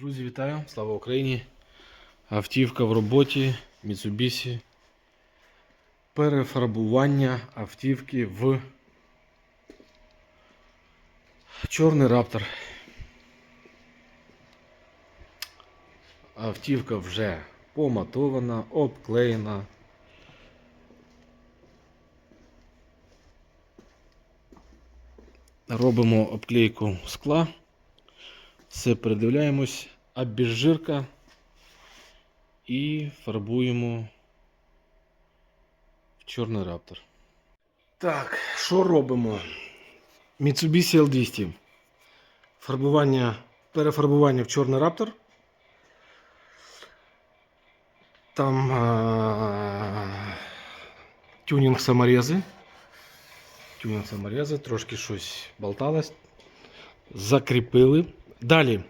Друзі, вітаю! Слава Україні! Автівка в роботі Mitsubishi. Перефарбування автівки в Чорний Раптор. Автівка вже поматована, обклеєна. Робимо обклейку скла. Все передивляємось, обезжирка і фарбуємо в чорний раптор. Так, що робимо? Mitsubishi L200. Фарбування, перефарбування в чорний раптор. Там а, тюнінг саморези. Тюнінг саморези, трошки щось болталось. Закріпили. Далі.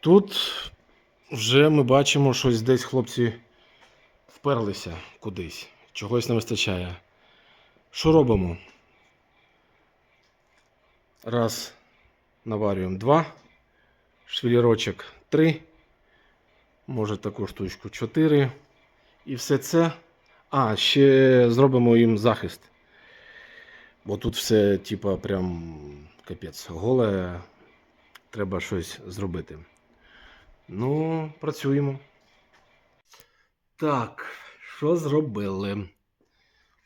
Тут вже ми бачимо, щось десь хлопці вперлися кудись. Чогось не вистачає. Що робимо? Раз. Наварюємо два. Швілірочок три. Може таку штучку чотири. І все це. А, ще зробимо їм захист. Бо тут все, типа, прям капець. Голе. Треба щось зробити. Ну, працюємо. Так, що зробили?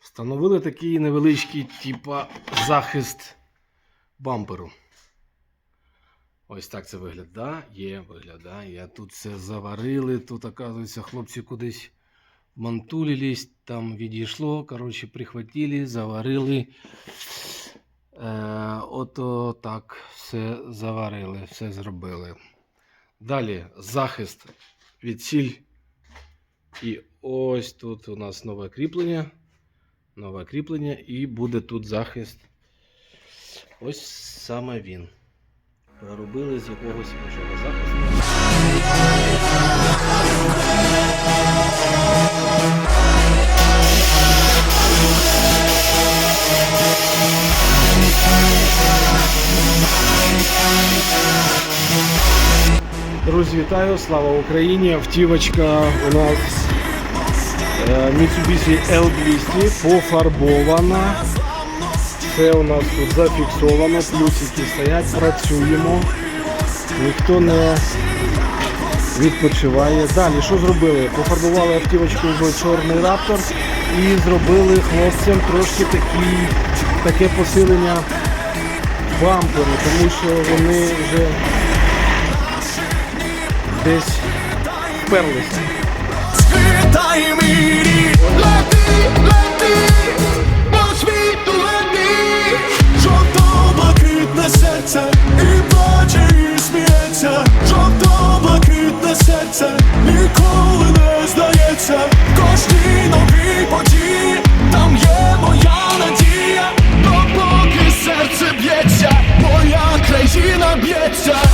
Встановили такий невеличкий, типа, захист бамперу. Ось так це виглядає, виглядає. Тут все заварили. Тут, оказується, хлопці кудись мантулились, там відійшло. Коротше, прихватили, заварили. Е, ото так все заварили, все зробили. Далі захист від сіль. І ось тут у нас нове кріплення. Нове кріплення, і буде тут захист. Ось саме він. Робили з якогось іншого захисту. Друзі, вітаю! Слава Україні! Автівочка у нас е, Mitsubishi L200 пофарбована. Все у нас тут зафіксовано, плюсики стоять, працюємо. Ніхто не відпочиває. Далі, що зробили? Пофарбували автівочку в чорний раптор і зробили хлопцям трошки такі, таке посилення бамперу, тому що вони вже десь вперлися. Світай мій лети, лети, по світу лети, жовто-блакитне серце, і плаче, сміється, жовто-блакитне серце, ніколи не здається, кожній новій події, там є моя надія, допоки серце б'ється, моя країна б'ється.